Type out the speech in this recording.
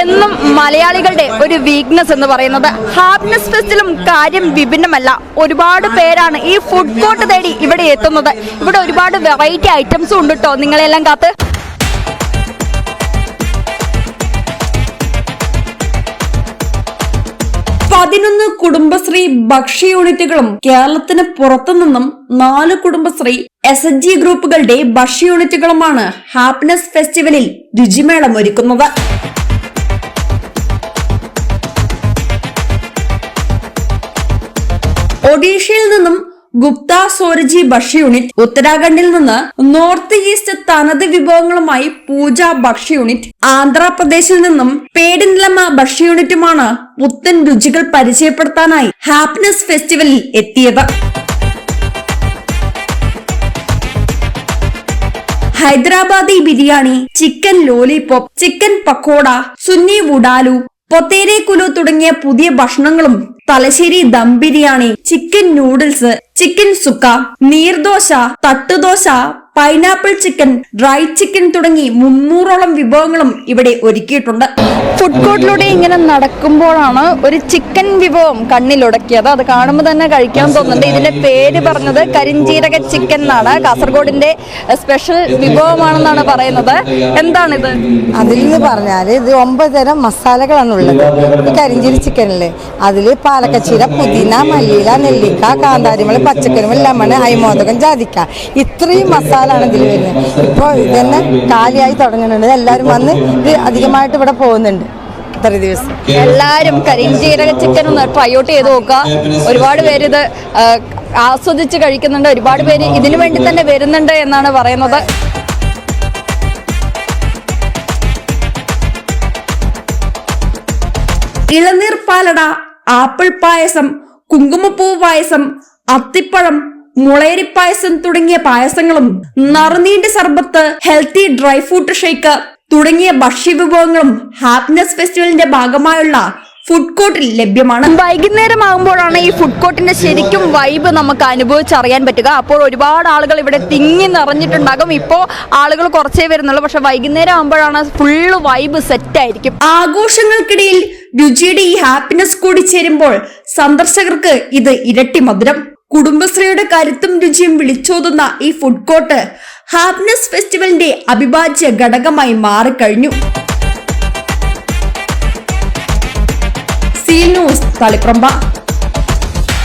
എന്നും മലയാളികളുടെ ഒരു വീക്ക്നെസ് എന്ന് പറയുന്നത് ഹാപ്പിനെസ് ഫെസ്റ്റിലും കാര്യം വിഭിന്നമല്ല. ഒരുപാട് പേരാണ് ഈ ഫുഡ് കോർട്ട് തേടി ഇവിടെ എത്തുന്നത്. ഇവിടെ ഒരുപാട് വെറൈറ്റി ഐറ്റംസും ഉണ്ട് കേട്ടോ നിങ്ങളെല്ലാം കാത്ത്. പതിനൊന്ന് കുടുംബശ്രീ ഭക്ഷ്യ യൂണിറ്റുകളും കേരളത്തിന് പുറത്തു നിന്നും നാല് കുടുംബശ്രീ എസ് എച്ച് ജി ഗ്രൂപ്പുകളുടെ ഭക്ഷ്യ യൂണിറ്റുകളുമാണ് ഹാപ്പിനെസ് ഫെസ്റ്റിവലിൽ രുചിമേളം ഒരുക്കുന്നത്. ഒഡീഷയിൽ നിന്നും ഗുപ്ത സോരജി ഭക്ഷ്യ യൂണിറ്റ് ഉത്തരാഖണ്ഡിൽ നിന്ന് നോർത്ത് ഈസ്റ്റ് തനത് വിഭവങ്ങളുമായി പൂജ ഭക്ഷ്യ യൂണിറ്റ് ആന്ധ്രാപ്രദേശിൽ നിന്നും പേടിനിലമ ഭക്ഷ്യ യൂണിറ്റുമാണ് പുത്തൻ രുചികൾ പരിചയപ്പെടുത്താനായി ഹാപ്പിനെസ് ഫെസ്റ്റിവലിൽ എത്തിയത്. Hyderabadi biryani chicken lollipop chicken pakora Sunni വുഡാലു പൊത്തേരെ കുലു തുടങ്ങിയ പുതിയ ഭക്ഷണങ്ങളും Thalassery dum biryani chicken noodles chicken sukka neer dosa thattu dosa pineapple chicken dry chicken തുടങ്ങി മുന്നൂറോളം വിഭവങ്ങളും ഇവിടെ ഒരുക്കിയിട്ടുണ്ട്. ഫുഡ് കോർട്ടിലൂടെ ഇങ്ങനെ നടക്കുമ്പോഴാണ് ഒരു ചിക്കൻ വിഭവം കണ്ണിലുടക്കിയത്. അത് കാണുമ്പോൾ തന്നെ കഴിക്കാൻ തോന്നുന്നുണ്ട്. ഇതിന്റെ പേര് പറഞ്ഞത് കരിഞ്ചീരക ചിക്കൻ എന്നാണ്. കാസർഗോഡിന്റെ സ്പെഷ്യൽ വിഭവമാണെന്നാണ് പറയുന്നത്. എന്താണിത്? അതിൽ നിന്ന് പറഞ്ഞാൽ ഇത് ഒമ്പത് തരം മസാലകളാണ് ഉള്ളത്. ഈ കരിഞ്ചീരി ചിക്കനിൽ അതിൽ പാലക്കച്ചീര പുതിന മല്ലിയില നെല്ലിക്ക കാന്താരിമുളക് പച്ചക്കറിമുളക് ലെമൺ അയ്മോദകം ജാതിക്ക. ഇത്രയും മസാല ആണ് ഇതിൽ വരുന്നത്. ഇപ്പോൾ ഇതന്നെ കാലിയായി തുടങ്ങുന്നുണ്ട്. എല്ലാവരും വന്ന് ഇത് അധികമായിട്ട് ഇവിടെ പോകുന്നുണ്ട്. ഇത്ര ദിവസം. എല്ലാവരും കരിഞ്ചീരക ചിക്കൻ ഒന്ന് ട്രൈ ഔട്ട് ചെയ്ത് നോക്കുക. ഒരുപാട് പേര് ഇത് ആസ്വദിച്ച് കഴിക്കുന്നുണ്ട്. ഒരുപാട് പേര് ഇതിനു വേണ്ടി തന്നെ വരുന്നുണ്ട് എന്നാണ് പറയുന്നത്. ഇളനീർ പാലട ആപ്പിൾ പായസം കുങ്കുമപ്പൂ പായസം അത്തിപ്പഴം മുളയരി പായസം തുടങ്ങിയ പായസങ്ങളും നറുനീണ്ട സർബത്ത് ഹെൽത്തി ഡ്രൈ ഫ്രൂട്ട് ഷേക്ക് തുടങ്ങിയ ഭക്ഷ്യവിഭവങ്ങളും ഹാപ്പിനെസ് ഫെസ്റ്റിവലിന്റെ ഭാഗമായുള്ള ഫുഡ് കോർട്ടിൽ ലഭ്യമാണ്. വൈകുന്നേരം ആകുമ്പോഴാണ് ഈ ഫുഡ് കോർട്ടിന്റെ ശരിക്കും വൈബ് നമുക്ക് അനുഭവിച്ചറിയാൻ പറ്റുക. അപ്പോൾ ഒരുപാട് ആളുകൾ ഇവിടെ തിങ്ങി നിറഞ്ഞിട്ടുണ്ടാകും. ഇപ്പോൾ ആളുകൾ കുറച്ചേ വരുന്നുള്ളൂ. പക്ഷെ വൈകുന്നേരം ആകുമ്പോഴാണ് ഫുള്ള് വൈബ് സെറ്റ് ആയിരിക്കും. ആഘോഷങ്ങൾക്കിടയിൽ രുചിയുടെ ഈ ഹാപ്പിനെസ് കൂടി ചേരുമ്പോൾ സന്ദർശകർക്ക് ഇത് ഇരട്ടി മധുരം. കുടുംബശ്രീയുടെ കരുത്തും രുചിയും വിളിച്ചോതുന്ന ഈ ഫുഡ് കോർട്ട് ഹാപ്പിനെസ് ഫെസ്റ്റിവലിന്റെ അവിഭാജ്യ ഘടകമായി മാറിക്കഴിഞ്ഞു. Seal news Taliparamba